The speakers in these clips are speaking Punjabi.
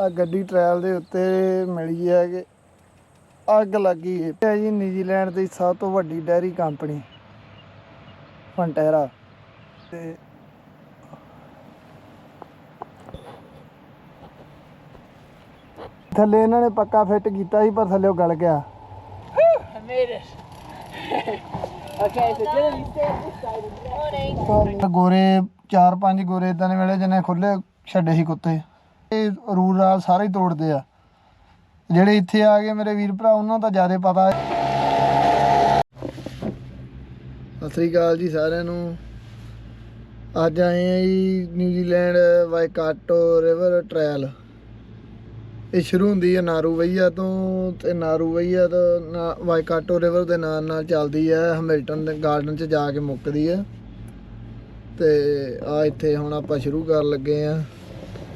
ਆ ਗੱਡੀ ਟ੍ਰਾਇਲ ਦੇ ਉੱਤੇ ਮਿਲੀ ਹੈ ਕਿ ਅੱਗ ਲੱਗੀ ਹੈ। ਜੀ ਨਿਊਜ਼ੀਲੈਂਡ ਦੀ ਸਭ ਤੋਂ ਵੱਡੀ ਡੈਰੀ ਕੰਪਨੀ ਫੰਟੈਰਾ। ਤੇ ਥੱਲੇ ਇਹਨਾਂ ਨੇ ਪੱਕਾ ਫਿੱਟ ਕੀਤਾ ਸੀ ਪਰ ਥੱਲੇ ਉਹ ਗਲ ਗਿਆ. ਗੋਰੇ ਚਾਰ ਪੰਜ ਗੋਰੇ ਇਦਾਂ ਦੇ ਵੇਲੇ ਜਿਹਨੇ ਖੁੱਲੇ ਛੱਡੇ ਸੀ ਕੁੱਤੇ। ਇਹ ਰੂਲ ਰਾਜ ਸਾਰੇ ਹੀ ਤੋੜਦੇ ਆ। ਜਿਹੜੇ ਇੱਥੇ ਆ ਗਏ ਮੇਰੇ ਵੀਰ ਭਰਾ, ਉਹਨਾਂ ਦਾ ਜ਼ਿਆਦਾ ਪਤਾ ਹੈ। ਸਤਿ ਸ੍ਰੀ ਅਕਾਲ ਜੀ ਸਾਰਿਆਂ ਨੂੰ। ਅੱਜ ਆਏ ਆ ਜੀ ਨਿਊਜ਼ੀਲੈਂਡ ਵਾਈਕਾਟੋ ਰਿਵਰ ਟ੍ਰਾਇਲ ਇਹ ਸ਼ੁਰੂ ਹੁੰਦੀ ਹੈ ਨਾਰੂ ਵਈਆ ਤੋਂ ਤੇ ਨਾਰੂ ਵਈਆ ਤੋਂ ਵਾਈਕਾਟੋ ਰਿਵਰ ਦੇ ਨਾਲ ਨਾਲ ਚੱਲਦੀ ਹੈ ਹੈਮਿਲਟਨ ਦੇ ਗਾਰਡਨ 'ਚ ਜਾ ਕੇ ਮੁੱਕਦੀ ਹੈ ਤੇ ਆ ਇੱਥੇ ਹੁਣ ਆਪਾਂ ਸ਼ੁਰੂ ਕਰਨ ਲੱਗੇ ਆ।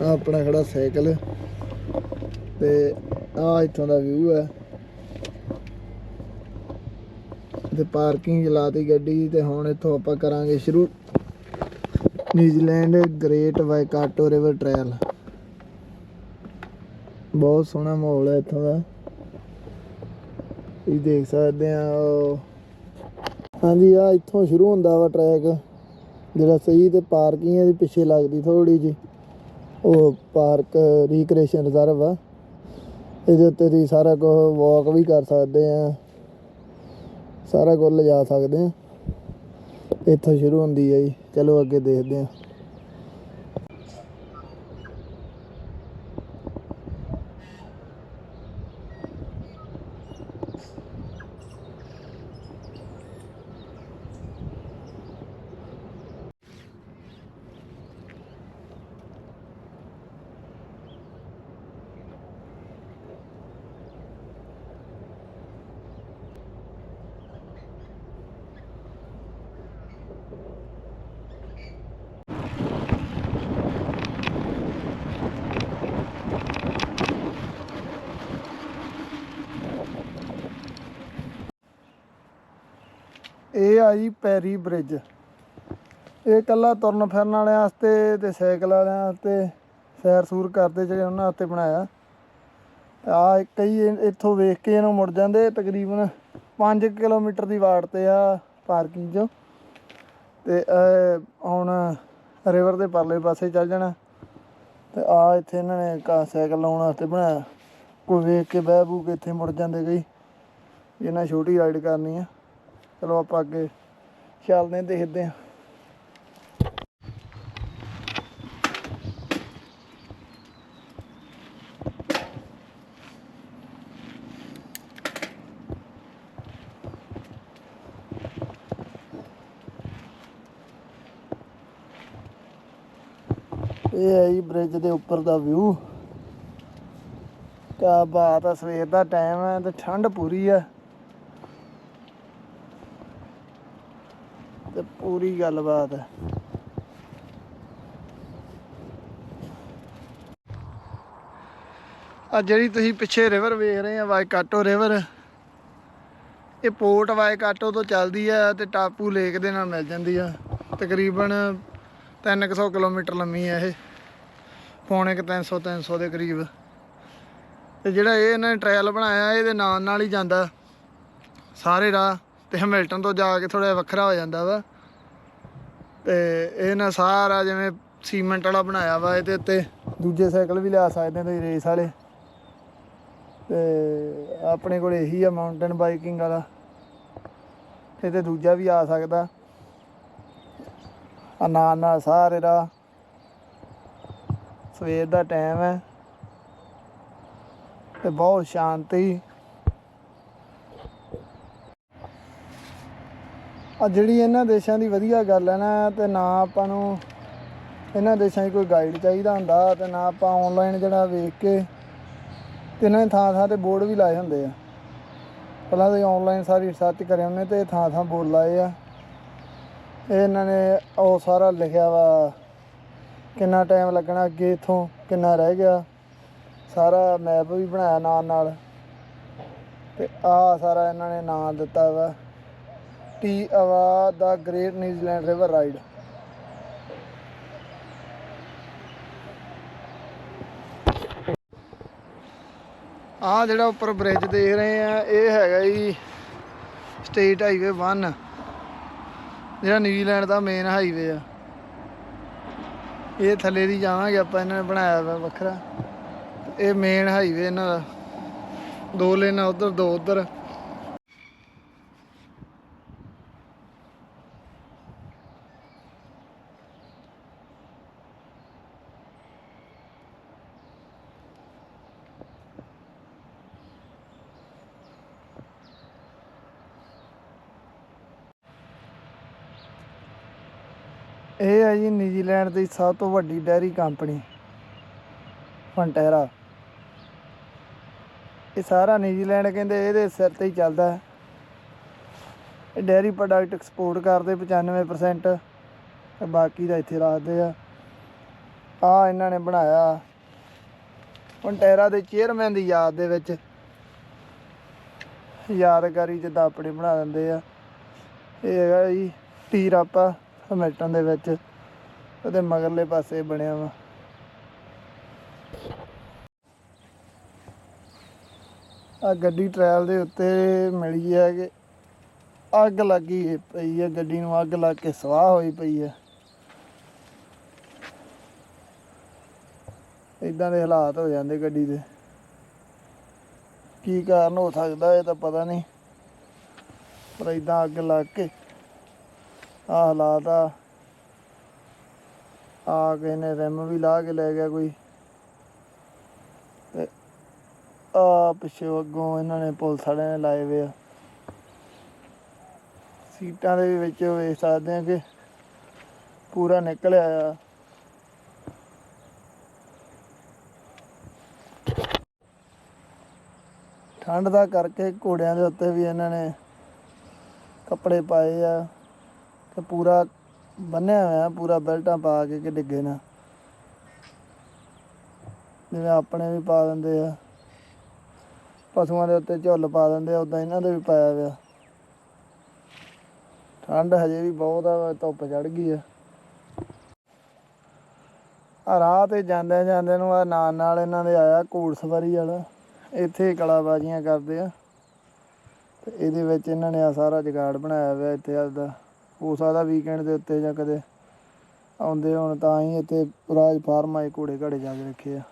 ਆ ਆਪਣਾ ਖੜਾ ਸਾਈਕਲ। ਤੇ ਆ ਇੱਥੋਂ ਦਾ ਵਿਊ ਹੈ। ਤੇ ਪਾਰਕਿੰਗ ਲਾਤੀ ਗੱਡੀ ਤੇ ਹੁਣ ਇੱਥੋਂ ਆਪਾਂ ਕਰਾਂਗੇ ਸ਼ੁਰੂ। New Zealand great Waikato river trail ਬਹੁਤ ਸੋਹਣਾ ਮਾਹੌਲ ਹੈ ਇੱਥੋਂ ਦਾ। ਇਹ ਦੇਖ ਸਕਦੇ ਆ ਉਹ। ਹਾਂਜੀ ਆ ਇੱਥੋਂ ਸ਼ੁਰੂ ਹੁੰਦਾ ਵਾ ਟਰੈਕ ਜਿਹੜਾ ਸਹੀ ਤੇ ਪਾਰਕਿੰਗ ਹੈ, ਇਹਦੇ ਪਿੱਛੇ ਲੱਗਦੀ ਥੋੜੀ ਜੀ ਉਹ ਪਾਰਕ ਰੀਕ੍ਰੀਏਸ਼ਨ ਰਿਜ਼ਰਵ ਆ। ਇਹਦੇ ਉੱਤੇ ਦੀ ਸਾਰਾ ਕੁਝ ਵਾਕ ਵੀ ਕਰ ਸਕਦੇ ਆ। ਸਾਰਾ ਕੁਝ ਲਿਜਾ ਸਕਦੇ ਆ। ਇੱਥੋਂ ਸ਼ੁਰੂ ਹੁੰਦੀ ਹੈ ਜੀ। ਚਲੋ ਅੱਗੇ ਦੇਖਦੇ ਆ। ਆ ਜੀ ਪੈਰੀ ਬ੍ਰਿਜ। ਇਹ ਕੱਲਾ ਤੁਰਨ ਫਿਰਨ ਵਾਲਿਆਂ ਵਾਸਤੇ ਤੇ ਸਾਈਕਲ ਵਾਲਿਆਂ ਵਾਸਤੇ ਸੈਰ ਸੂਰ ਕਰਦੇ ਜਿਹੜੇ ਉਹਨਾਂ ਵਾਸਤੇ ਬਣਾਇਆ। ਆ ਕਈ ਇੱਥੋਂ ਵੇਖ ਕੇ ਇਹਨੂੰ ਮੁੜ ਜਾਂਦੇ, ਤਕਰੀਬਨ 5 ਕਿਲੋਮੀਟਰ ਦੀ ਵਾਟ ਤੇ ਆ ਪਾਰਕਿੰਗ 'ਚ। ਤੇ ਹੁਣ ਰਿਵਰ ਦੇ ਪਰਲੇ ਪਾਸੇ ਚੱਲ ਜਾਣਾ। ਤੇ ਆ ਇੱਥੇ ਇਹਨਾਂ ਨੇ ਕਾ ਸਾਈਕਲ ਲਾਉਣ ਵਾਸਤੇ ਬਣਾਇਆ। ਕੋਈ ਵੇਖ ਕੇ ਬਹਿ ਬੂ ਕੇ ਇੱਥੇ ਮੁੜ ਜਾਂਦੇ ਕਈ। ਇਹਨਾਂ ਛੋਟੀ ਰਾਈਡ ਕਰਨੀ ਆ। ਚਲੋ ਆਪਾਂ ਅੱਗੇ ਚੱਲਦੇ ਦੇਖਦੇ ਹਾਂ। ਇਹ ਹੈ ਜੀ ਬ੍ਰਿਜ ਦੇ ਉੱਪਰ ਦਾ ਵਿਊ ਕਿਆ ਬਾਤ ਆ, ਸਵੇਰ ਦਾ ਟਾਈਮ ਹੈ ਤੇ ਠੰਡ ਪੂਰੀ ਆ ਤੇ ਪੂਰੀ ਗੱਲਬਾਤ ਹੈ। ਆ ਜਿਹੜੀ ਤੁਸੀਂ ਪਿੱਛੇ ਰਿਵਰ ਵੇਖ ਰਹੇ ਆ ਵਾਈਕਾਟੋ ਰਿਵਰ ਇਹ ਪੋਰਟ ਵਾਈਕਾਟੋ ਤੋਂ ਚੱਲਦੀ ਆ ਤੇ ਟਾਪੂ ਲੇਕ ਦੇ ਨਾਲ ਮਿਲ ਜਾਂਦੀ ਆ। ਤਕਰੀਬਨ 300 ਕਿਲੋਮੀਟਰ ਲੰਮੀ ਆ ਇਹ। ਪੌਣੇ ਕੁ 300 300 ਦੇ ਕਰੀਬ। ਤੇ ਜਿਹੜਾ ਇਹ ਇਹਨਾਂ ਨੇ ਟ੍ਰਾਇਲ ਬਣਾਇਆ, ਇਹਦੇ ਨਾਲ ਨਾਲ ਹੀ ਜਾਂਦਾ। ਸਾਰੇ ਰਾਹ ਤੇ ਹੈਮਿਲਟਨ ਤੋਂ ਜਾ ਕੇ ਥੋੜਾ ਵੱਖਰਾ ਹੋ ਜਾਂਦਾ ਵਾ। ਤੇ ਇਹਨਾਂ ਸਾਰਾ ਜਿਵੇਂ ਸੀਮੈਂਟ ਵਾਲਾ ਬਣਾਇਆ ਵਾ ਇਹਦੇ ਉੱਤੇ, ਦੂਜੇ ਸਾਈਕਲ ਵੀ ਲਿਆ ਸਕਦੇ ਆ ਤੁਸੀਂ ਰੇਸ ਵਾਲੇ। ਤੇ ਆਪਣੇ ਕੋਲ ਇਹੀ ਆ ਮਾਊਂਟੇਨ ਬਾਈਕਿੰਗ ਵਾਲਾ। ਇਹ ਤੇ ਦੂਜਾ ਵੀ ਆ ਸਕਦਾ। ਆ ਨਾਲ ਸਾਰੇ ਦਾ। ਸਵੇਰ ਦਾ ਟਾਈਮ ਹੈ। ਤੇ ਬਹੁਤ ਸ਼ਾਂਤੀ। ਆ ਜਿਹੜੀ ਇਹਨਾਂ ਦੇਸ਼ਾਂ ਦੀ ਵਧੀਆ ਗੱਲ ਹੈ ਨਾ, ਤੇ ਨਾ ਆਪਾਂ ਨੂੰ ਇਹਨਾਂ ਦੇਸ਼ਾਂ 'ਚ ਕੋਈ ਗਾਈਡ ਚਾਹੀਦਾ ਹੁੰਦਾ, ਤੇ ਨਾ ਆਪਾਂ ਆਨਲਾਈਨ ਜਿਹੜਾ ਵੇਖ ਕੇ ਤੇ ਇਹਨਾਂ ਦੇ ਥਾਂ ਥਾਂ ਤੇ ਬੋਰਡ ਵੀ ਲਾਏ ਹੁੰਦੇ ਆ। ਪਹਿਲਾਂ ਤਾਂ ਆਨਲਾਈਨ ਸਾਰੀ ਰਿਸਰਚ ਕਰੇ ਉਹਨੇ ਤੇ ਥਾਂ ਥਾਂ ਬੋਰਡ ਲਾਏ ਆ। ਇਹ ਇਹਨਾਂ ਨੇ ਉਹ ਸਾਰਾ ਲਿਖਿਆ ਵਾ, ਕਿੰਨਾ ਟਾਈਮ ਲੱਗਣਾ ਅੱਗੇ ਇਥੋਂ, ਕਿੰਨਾ ਰਹਿ ਗਿਆ। ਸਾਰਾ ਮੈਪ ਵੀ ਬਣਾਇਆ ਨਾਲ ਨਾਲ। ਤੇ ਆ ਸਾਰਾ ਇਹਨਾਂ ਨੇ ਨਾਂ ਦਿੱਤਾ ਵਾ। ਟੀ ਅਵਾ ਦਾ great New Zealand river ride. ਆ ਜਿਹੜਾ ਉੱਪਰ ਬ੍ਰਿਜ ਦੇਖ ਰਹੇ ਆ, ਇਹ ਹੈਗਾ ਜੀ ਸਟੇਟ ਹਾਈਵੇ 1 ਜਿਹੜਾ ਨਿਊਜ਼ੀਲੈਂਡ ਦਾ ਮੇਨ ਹਾਈਵੇ ਆ। ਇਹ ਥੱਲੇ ਦੀ ਜਾਵਾਂਗੇ ਆਪਾਂ, ਇਹਨਾਂ ਨੇ ਬਣਾਇਆ ਵਾ ਵੱਖਰਾ। ਇਹ ਮੇਨ ਹਾਈਵੇ ਇਹਨਾਂ ਦਾ। ਦੋ ਲੇਨਾਂ ਉਧਰ, ਦੋ ਉਧਰ। ਇਹ ਹੈ ਜੀ ਨਿਊਜ਼ੀਲੈਂਡ ਦੀ ਸਭ ਤੋਂ ਵੱਡੀ ਡੈਰੀ ਕੰਪਨੀ, ਫੰਟੈਰਾ। ਇਹ ਸਾਰਾ ਨਿਊਜ਼ੀਲੈਂਡ ਕਹਿੰਦੇ ਇਹਦੇ ਸਿਰ ਤੇ ਹੀ ਚੱਲਦਾ ਹੈ। ਇਹ ਡੈਰੀ ਪ੍ਰੋਡਕਟ ਐਕਸਪੋਰਟ ਕਰਦੇ 95% ਤੇ ਬਾਕੀ ਦਾ ਇੱਥੇ ਰੱਖਦੇ ਆ। ਆ ਇਹਨਾਂ ਨੇ ਬਣਾਇਆ। ਫੰਟੈਰਾ ਦੇ ਚੇਅਰਮੈਨ ਦੀ ਯਾਦ ਦੇ ਵਿੱਚ ਯਾਦਗਾਰੀ ਜਿੱਦਾਂ ਆਪਣੇ ਬਣਾ ਦਿੰਦੇ ਆ। ਇਹ ਹੈਗਾ ਜੀ ਟੀਰਾਪਾ ਹੈਮਿਲਟਨ ਦੇ ਵਿੱਚ ਉਹਦੇ ਮਗਰਲੇ ਪਾਸੇ ਬਣਿਆ ਵਾ। ਆ ਗੱਡੀ ਟ੍ਰਾਇਲ ਦੇ ਉੱਤੇ ਮਿਲੀ ਹੈ ਕਿ ਅੱਗ ਲੱਗੀ ਪਈ ਹੈ, ਗੱਡੀ ਨੂੰ ਅੱਗ ਲੱਗ ਕੇ ਸਵਾਹ ਹੋਈ ਪਈ ਹੈ। ਇਦਾਂ ਦੇ ਹਾਲਾਤ ਹੋ ਜਾਂਦੇ ਗੱਡੀ ਦੇ। ਕੀ ਕਾਰਨ ਹੋ ਸਕਦਾ ਇਹ ਤਾਂ ਪਤਾ ਨਹੀਂ, ਪਰ ਇਦਾਂ ਅੱਗ ਲੱਗ ਕੇ ਆ ਹਾਲਾਤ ਆ। ਆ ਕੇ ਨੇ ਰਿਮ ਵੀ ਲਾ ਕੇ ਲੈ ਗਿਆ ਕੋਈ। ਤੇ ਆ ਪਿੱਛੇ ਅੱਗੋਂ ਇਹਨਾਂ ਨੇ ਪੁਲਿਸ ਵਾਲਿਆਂ ਨੇ ਲਾਏ ਵੇ ਆ। ਸੀਟਾਂ ਦੇ ਵਿੱਚ ਵੇਖ ਸਕਦੇ ਆ ਕਿ ਪੂਰਾ ਨਿਕਲਿਆ ਆ। ਠੰਡ ਦਾ ਕਰਕੇ ਘੋੜਿਆਂ ਦੇ ਉੱਤੇ ਵੀ ਇਹਨਾਂ ਨੇ ਕੱਪੜੇ ਪਾਏ ਆ। ਤੇ ਪੂਰਾ ਬੰਨਿਆ ਹੋਇਆ, ਪੂਰਾ ਬੈਲਟਾਂ ਪਾ ਕੇ ਕਿ ਡਿੱਗੇ ਨਾ। ਜਿਵੇਂ ਆਪਣੇ ਵੀ ਪਾ ਦਿੰਦੇ ਆ। ਪਸ਼ੂਆਂ ਦੇ ਉੱਤੇ ਝੁੱਲ ਪਾ ਦਿੰਦੇ ਆ ਉਦਾਂ ਇਹਨਾਂ ਦੇ ਵੀ ਪਾਇਆ ਹੋਇਆ। ਠੰਡ ਹਜੇ ਵੀ ਬਹੁਤ ਆ, ਧੁੱਪ ਚੜ ਗਈ ਆ। ਆ ਰਾਹ ਤੇ ਜਾਂਦੇ ਜਾਂਦੇ ਨੂੰ ਆ ਨਾਲ ਨਾਲ ਇਹਨਾਂ ਦੇ ਆਇਆ ਘੋੜ ਸਵਾਰੀ ਵਾਲਾ। ਇੱਥੇ ਕਲਾਬਾਜ਼ੀਆਂ ਕਰਦੇ ਆ। ਤੇ ਇਹਦੇ ਵਿੱਚ ਇਹਨਾਂ ਨੇ ਆ ਸਾਰਾ ਜਗਾੜ ਬਣਾਇਆ ਹੋਇਆ ਇੱਥੇ ਆਪਦਾ। ਹੋ ਸਕਦਾ ਵੀਕਐਂਡ ਦੇ ਉੱਤੇ ਜਾਂ ਕਦੇ ਆਉਂਦੇ ਹੋਣ ਤਾਂ ਹੀ ਇੱਥੇ ਰਾਜ ਫਾਰਮ ਆਏ ਘੋੜੇ ਘਾੜੇ ਜਾ ਕੇ ਰੱਖੇ ਆ।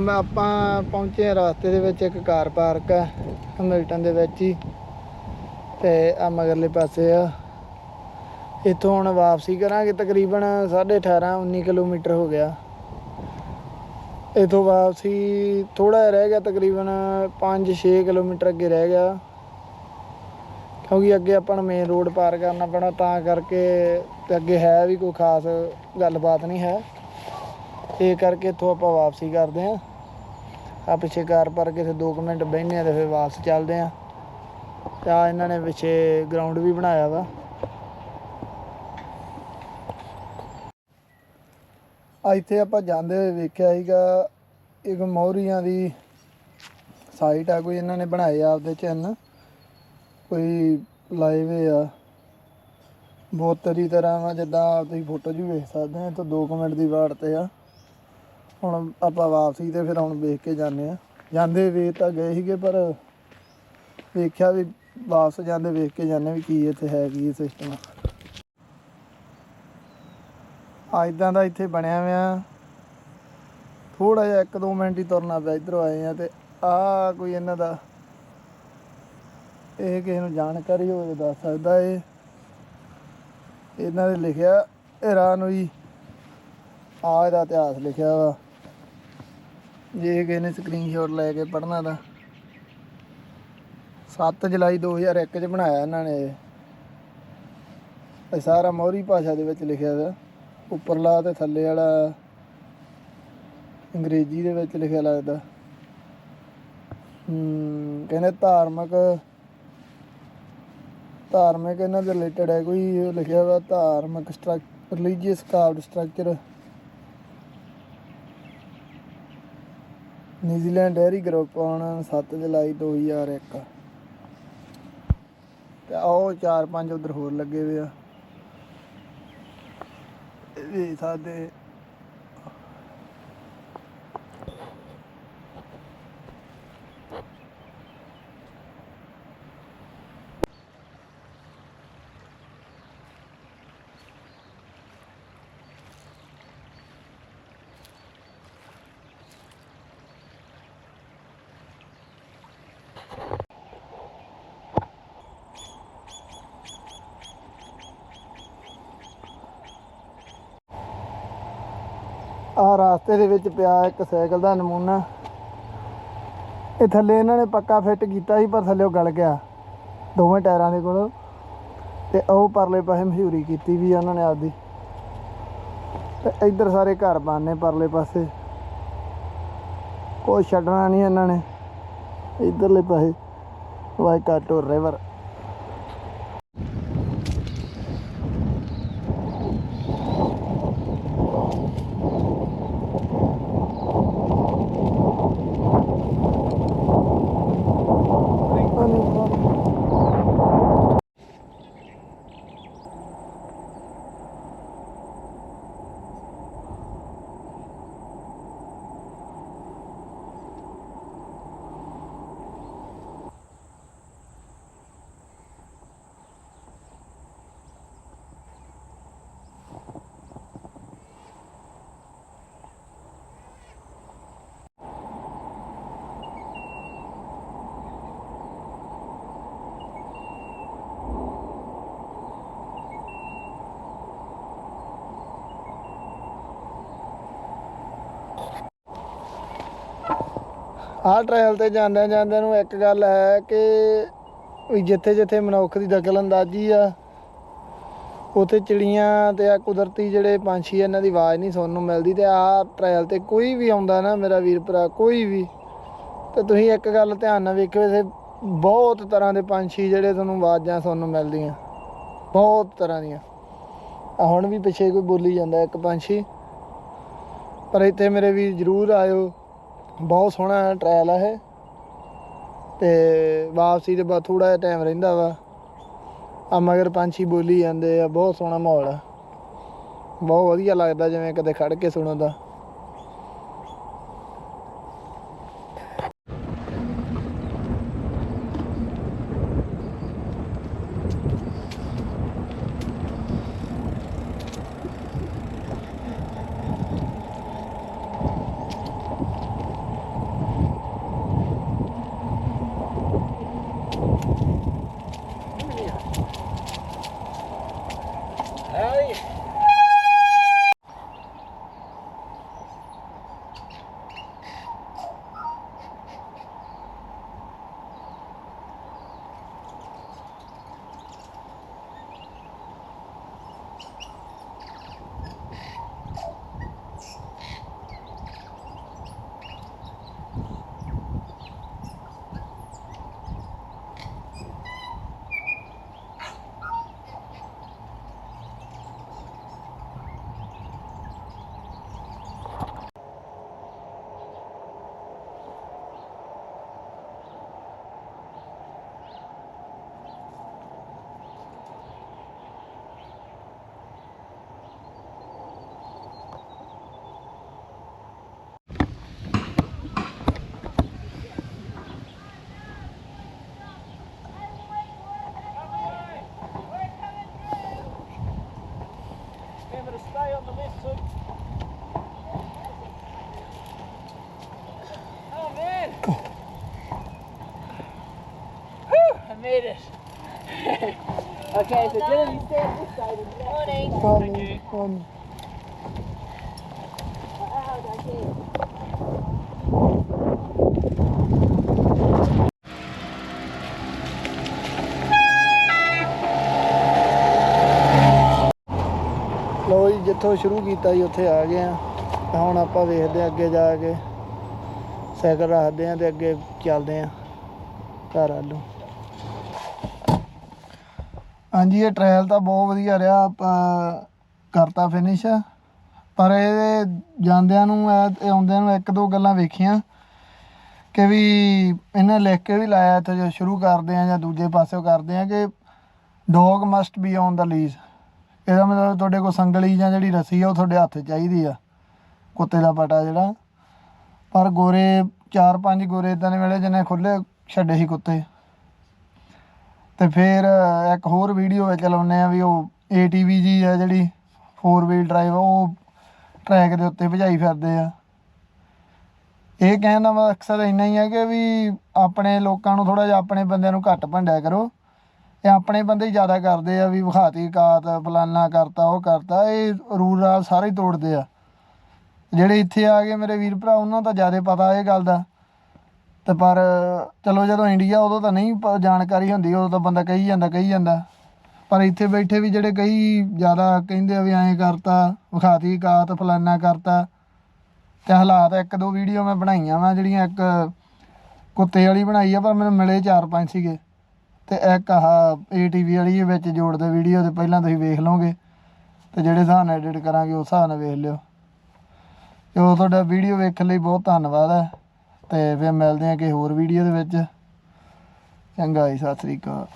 ਮੈਂ ਆਪਾਂ ਪਹੁੰਚੇ ਹਾਂ ਰਸਤੇ ਦੇ ਵਿੱਚ, ਇੱਕ ਕਾਰ ਪਾਰਕ ਹੈ ਹਮਿਲਟਨ ਦੇ ਵਿੱਚ ਹੀ। ਤੇ ਆ ਮਗਰਲੇ ਪਾਸੇ ਆ। ਇੱਥੋਂ ਹੁਣ ਵਾਪਸੀ ਕਰਾਂਗੇ, ਤਕਰੀਬਨ 18.5 19 ਕਿਲੋਮੀਟਰ ਹੋ ਗਿਆ। ਇੱਥੋਂ ਵਾਪਸੀ ਥੋੜਾ ਜਿਹਾ ਰਹਿ ਗਿਆ, ਤਕਰੀਬਨ 5-6 ਕਿਲੋਮੀਟਰ ਅੱਗੇ ਰਹਿ ਗਿਆ। ਕਿਉਂਕਿ ਅੱਗੇ ਆਪਾਂ ਨੂੰ ਮੇਨ ਰੋਡ ਪਾਰ ਕਰਨਾ ਪੈਣਾ, ਤਾਂ ਕਰਕੇ ਅੱਗੇ ਹੈ ਵੀ ਕੋਈ ਖਾਸ ਗੱਲਬਾਤ ਨਹੀਂ ਹੈ। ਇਹ ਕਰਕੇ ਇੱਥੋਂ ਆਪਾਂ ਵਾਪਸੀ ਕਰਦੇ ਆਂ ਆ ਪਿੱਛੇ ਕਾਰ ਪਰ ਕਿਸੇ 2 ਮਿੰਟ ਬਹਿਨੇ ਆ ਤੇ ਫਿਰ ਵਾਪਸ ਚੱਲਦੇ ਆਂ। ਤੇ ਆ ਇਹਨਾਂ ਨੇ ਪਿੱਛੇ ਗਰਾਊਂਡ ਵੀ ਬਣਾਇਆ ਵਾ। ਆ ਇੱਥੇ ਆਪਾਂ ਜਾਂਦੇ ਹੋਏ ਵੇਖਿਆ ਸੀਗਾ, ਇੱਕ ਮੌਰੀਆਂ ਦੀ ਸਾਈਟ ਆ, ਕੋਈ ਇਹਨਾਂ ਨੇ ਬਣਾਏ ਆ ਆਪਦੇ ਚੈਨ ਕੋਈ ਲਾਏ ਆ। ਬਹੁਤ ਤਰੀ ਤਰ੍ਹਾਂ ਵਾ, ਜਿੱਦਾਂ ਤੁਸੀਂ ਫੋਟੋ 'ਚ ਵੀ ਵੇਖ ਸਕਦੇ ਆ ਤੋਂ 2 ਮਿੰਟ ਦੀ ਵਾਟ ਤੇ ਆ। ਹੁਣ ਆਪਾਂ ਵਾਪਸੀ ਤੇ ਫਿਰ ਹੁਣ ਵੇਖ ਕੇ ਜਾਂਦੇ ਆ ਜਾਂਦੇ ਵੇਖ ਤਾਂ ਗਏ ਸੀਗੇ, ਪਰ ਵੇਖਿਆ ਵੀ ਵਾਪਸ ਜਾਂਦੇ ਵੇਖ ਕੇ ਜਾਂਦੇ ਵੀ ਕੀ ਇੱਥੇ ਹੈ, ਕੀ ਸਿਸਟਮ ਆ। ਇਦਾਂ ਦਾ ਇੱਥੇ ਬਣਿਆ ਹੋਇਆ ਥੋੜਾ ਜਿਹਾ 1-2 ਮਿੰਟ ਹੀ ਤੁਰਨਾ ਪਿਆ, ਇਧਰੋਂ ਆਏ ਆ ਤੇ ਆ ਕੋਈ ਇਹਨਾਂ ਦਾ ਇਹ ਕਿਸੇ ਨੂੰ ਜਾਣਕਾਰੀ ਹੋਵੇ ਦੱਸ ਸਕਦਾ ਇਹ। ਇਹਨਾਂ ਨੇ ਲਿਖਿਆ, ਇਹ ਰਾਹ ਹੀ ਆ ਇਹਦਾ ਇਤਿਹਾਸ ਲਿਖਿਆ ਵਾ। ਜੇ ਕਿਸੇ ਨੇ ਸਕਰੀਨਸ਼ਾਟ ਲੈ ਕੇ ਪੜ੍ਹਨਾ ਤਾਂ 7 ਜੁਲਾਈ 2001 ਚ ਬਣਾਇਆ ਇਹਨਾਂ ਨੇ ਇਹ। ਸਾਰਾ ਮੌਰੀ ਭਾਸ਼ਾ ਦੇ ਵਿੱਚ ਲਿਖਿਆ ਹੋਇਆ ਉੱਪਰਲਾ ਤੇ ਥੱਲੇ ਵਾਲਾ ਅੰਗਰੇਜ਼ੀ ਦੇ ਵਿੱਚ ਲਿਖਿਆ ਲੱਗਦਾ। ਹਮ ਕਹਿੰਦੇ ਧਾਰਮਿਕ ਧਾਰਮਿਕ ਇਹਨਾਂ ਦੇ ਰਿਲੇਟਡ ਹੈ। ਕੋਈ ਲਿਖਿਆ ਹੋਇਆ ਧਾਰਮਿਕ structure religious card structure New Zealand dairy group ਆਉਣ 7 ਜੁਲਾਈ 2001 ਤੇ ਆਓ ਚਾਰ ਪੰਜ ਉਧਰ ਹੋਰ ਲੱਗੇ ਹੋਏ ਆ। ਇਹ ਸਾਡੇ ਆ ਰਾਸਤੇ ਦੇ ਵਿੱਚ ਪਿਆ ਇੱਕ ਸਾਈਕਲ ਦਾ ਨਮੂਨਾ। ਇਹ ਥੱਲੇ ਇਹਨਾਂ ਨੇ ਪੱਕਾ ਫਿੱਟ ਕੀਤਾ ਸੀ, ਪਰ ਥੱਲੇ ਗਲ ਗਿਆ। ਦੋਵੇਂ ਟਾਇਰਾਂ ਦੇ ਕੋਲ। ਤੇ ਉਹ ਪਰਲੇ ਪਾਸੇ ਮਸ਼ਹੂਰੀ ਕੀਤੀ ਵੀ ਉਹਨਾਂ ਨੇ ਆਪਦੀ। ਤੇ ਇੱਧਰ ਸਾਰੇ ਘਰ ਬਣਨੇ ਪਰਲੇ ਪਾਸੇ। ਕੋਈ ਛੱਡਣਾ ਨਹੀਂ ਇਹਨਾਂ ਨੇ। ਇੱਧਰਲੇ ਪਾਸੇ ਵਾਈਕਾਟੋ ਰਿਵਰ। ਆਹ ਟ੍ਰਾਇਲ ਤੇ ਜਾਂਦਿਆਂ ਜਾਂਦਿਆਂ ਨੂੰ ਇੱਕ ਗੱਲ ਹੈ ਕਿ ਵੀ ਜਿੱਥੇ ਜਿੱਥੇ ਮਨੁੱਖ ਦੀ ਦਖਲ ਅੰਦਾਜ਼ੀ ਆ ਉਥੇ ਚਿੜੀਆਂ ਤੇ ਆ ਕੁਦਰਤੀ ਜਿਹੜੇ ਪੰਛੀ ਆ, ਇਹਨਾਂ ਦੀ ਆਵਾਜ਼ ਨਹੀਂ ਸੁਣਨ ਨੂੰ ਮਿਲਦੀ ਤੇ ਆਹ ਟ੍ਰਾਇਲ ਤੇ ਕੋਈ ਵੀ ਆਉਂਦਾ ਨਾ ਮੇਰਾ ਵੀਰ ਭਰਾ ਕੋਈ ਵੀ ਤੇ ਤੁਸੀਂ ਇੱਕ ਗੱਲ ਧਿਆਨ ਨਾਲ ਵੇਖਿਓ ਇਥੇ ਬਹੁਤ ਤਰ੍ਹਾਂ ਦੇ ਪੰਛੀ ਜਿਹੜੇ ਤੁਹਾਨੂੰ ਆਵਾਜ਼ਾਂ ਸੁਣਨ ਨੂੰ ਮਿਲਦੀਆਂ ਬਹੁਤ ਤਰ੍ਹਾਂ ਦੀਆਂ। ਆ ਹੁਣ ਵੀ ਪਿੱਛੇ ਕੋਈ ਬੋਲੀ ਜਾਂਦਾ ਇੱਕ ਪੰਛੀ ਪਰ ਇੱਥੇ ਮੇਰੇ ਵੀਰ ਜ਼ਰੂਰ ਆਇਓ। ਬਹੁਤ ਸੋਹਣਾ ਟ੍ਰਾਇਲ ਆ ਇਹ। ਤੇ ਵਾਪਸੀ ਦੇ ਬਾਅਦ ਥੋੜਾ ਜਿਹਾ ਟਾਈਮ ਰਹਿੰਦਾ ਵਾ। ਆ ਮਗਰ ਪੰਛੀ ਬੋਲੀ ਜਾਂਦੇ ਆ, ਬਹੁਤ ਸੋਹਣਾ ਮਾਹੌਲ ਆ। ਬਹੁਤ ਵਧੀਆ ਲੱਗਦਾ ਜਿਵੇਂ ਕਦੇ ਖੜ ਕੇ ਸੁਣੋ ਦਾ made it. okay, so Dylan, you stay on this side. And Morning. Thank you. ਲੋ ਜੀ ਜਿੱਥੋਂ ਸ਼ੁਰੂ ਕੀਤਾ ਜੀ ਉੱਥੇ ਆ ਗਏ ਆ ਤੇ ਹੁਣ ਆਪਾਂ ਵੇਖਦੇ ਆ ਅੱਗੇ ਜਾ ਕੇ ਸਾਈਕਲ ਰੱਖਦੇ ਆ ਤੇ ਅੱਗੇ ਚੱਲਦੇ ਆ ਘਰ ਵੱਲ ਨੂੰ ਹਾਂਜੀ, ਇਹ ਟ੍ਰਾਇਲ ਤਾਂ ਬਹੁਤ ਵਧੀਆ ਰਿਹਾ, ਆਪਾਂ ਕਰਤਾ ਫਿਨਿਸ਼ ਪਰ ਇਹ ਜਾਂਦਿਆਂ ਨੂੰ ਐ- ਤੇ ਆਉਂਦਿਆਂ ਨੂੰ ਇੱਕ ਦੋ ਗੱਲਾਂ ਵੇਖੀਆਂ ਕਿ ਵੀ ਇਹਨੇ ਲਿਖ ਕੇ ਵੀ ਲਾਇਆ ਇੱਥੇ, ਜੋ ਸ਼ੁਰੂ ਕਰਦੇ ਆ ਜਾਂ ਦੂਜੇ ਪਾਸਿਓਂ ਕਰਦੇ ਆ ਕਿ dog must be on the leash ਇਹਦਾ ਮਤਲਬ ਤੁਹਾਡੇ ਕੋਲ ਸੰਗਲੀ ਜਾਂ ਜਿਹੜੀ ਰੱਸੀ ਆ, ਉਹ ਤੁਹਾਡੇ ਹੱਥ ਚਾਹੀਦੀ ਆ, ਕੁੱਤੇ ਦਾ ਪਟਾ ਜਿਹੜਾ। ਪਰ ਗੋਰੇ, ਚਾਰ ਪੰਜ ਗੋਰੇ ਇਦਾਂ ਦੇ ਵੇਲੇ ਜਿਹਨੇ ਖੁੱਲੇ ਛੱਡੇ ਸੀ ਕੁੱਤੇ। ਤੇ ਫਿਰ ਇੱਕ ਹੋਰ ਵੀਡੀਓ ਵਿੱਚ ਲਾਉਨੇ ਆ ਵੀ ਉਹ ATV ਜੀ ਆ ਜਿਹੜੀ 4 ਵੀਲ ਡਰਾਈਵ ਉਹ ਟਰੈਕ ਦੇ ਉੱਤੇ ਭਜਾਈ ਫਿਰਦੇ ਆ। ਇਹ ਕਹਿਣ ਦਾ ਮਕਸਦ ਇੰਨਾ ਹੀ ਹੈ ਕਿ ਵੀ ਆਪਣੇ ਲੋਕਾਂ ਨੂੰ ਥੋੜਾ ਜਿਹਾ ਆਪਣੇ ਬੰਦਿਆਂ ਨੂੰ ਘੱਟ ਭੰਡਿਆ ਕਰੋ ਇਹ ਆਪਣੇ ਬੰਦੇ ਹੀ ਜ਼ਿਆਦਾ ਕਰਦੇ ਆ ਵੀ ਵਿਖਾਤੀ ਕਾਤ, ਫਲਾਨਾ ਕਰਤਾ, ਉਹ ਕਰਤਾ, ਇਹ ਰੂਲ ਰਾਲ ਸਾਰੇ ਹੀ ਤੋੜਦੇ ਆ। ਜਿਹੜੇ ਇੱਥੇ ਆ ਗਏ ਮੇਰੇ ਵੀਰ ਭਰਾ, ਉਹਨਾਂ ਨੂੰ ਤਾਂ ਜ਼ਿਆਦਾ ਪਤਾ ਇਹ ਗੱਲ ਦਾ। ਤੇ ਪਰ ਚਲੋ ਜਦੋਂ ਇੰਡੀਆ ਉਦੋਂ ਤਾਂ ਨਹੀਂ ਪ- ਜਾਣਕਾਰੀ ਹੁੰਦੀ, ਉਦੋਂ ਤਾਂ ਬੰਦਾ ਕਹੀ ਜਾਂਦਾ ਕਹੀ ਜਾਂਦਾ। ਪਰ ਇੱਥੇ ਬੈਠੇ ਵੀ ਜਿਹੜੇ ਕਈ ਜ਼ਿਆਦਾ ਕਹਿੰਦੇ ਆ ਵੀ ਐਂ ਕਰਤਾ, ਵਿਖਾਤੀ ਕਾਤ, ਫਲਾਨਾ ਕਰਤਾ। ਤੇ ਹਾਲਾਤ ਇੱਕ ਦੋ ਵੀਡੀਓ ਮੈਂ ਬਣਾਈਆਂ ਵਾ, ਜਿਹੜੀਆਂ ਇੱਕ ਕੁੱਤੇ ਵਾਲੀ ਬਣਾਈ ਆ, ਪਰ ਮੈਨੂੰ ਮਿਲੇ ਚਾਰ ਪੰਜ ਸੀਗੇ। ਤੇ ਇੱਕ ਆਹ ਏਟੀਵੀ ਵਾਲੀ ਵਿੱਚ ਜੋੜਦੇ ਵੀਡੀਓ, ਤੇ ਪਹਿਲਾਂ ਤੁਸੀਂ ਵੇਖ ਲਓਗੇ। ਤੇ ਜਿਹੜੇ ਹਿਸਾਬ ਨਾਲ ਐਡਿਟ ਕਰਾਂਗੇ, ਉਸ ਹਿਸਾਬ ਨਾਲ ਵੇਖ ਲਿਓ। ਤੇ ਉਹ ਤੁਹਾਡਾ ਵੀਡੀਓ ਵੇਖਣ ਲਈ ਬਹੁਤ ਧੰਨਵਾਦ ਹੈ। ਤੇ ਫਿਰ ਮਿਲਦੇ ਹਾਂ ਕਿ ਹੋਰ ਵੀਡੀਓ ਦੇ ਵਿੱਚ। ਚੰਗਾ ਜੀ ਸਤਿ ਸ੍ਰੀ ਅਕਾਲ।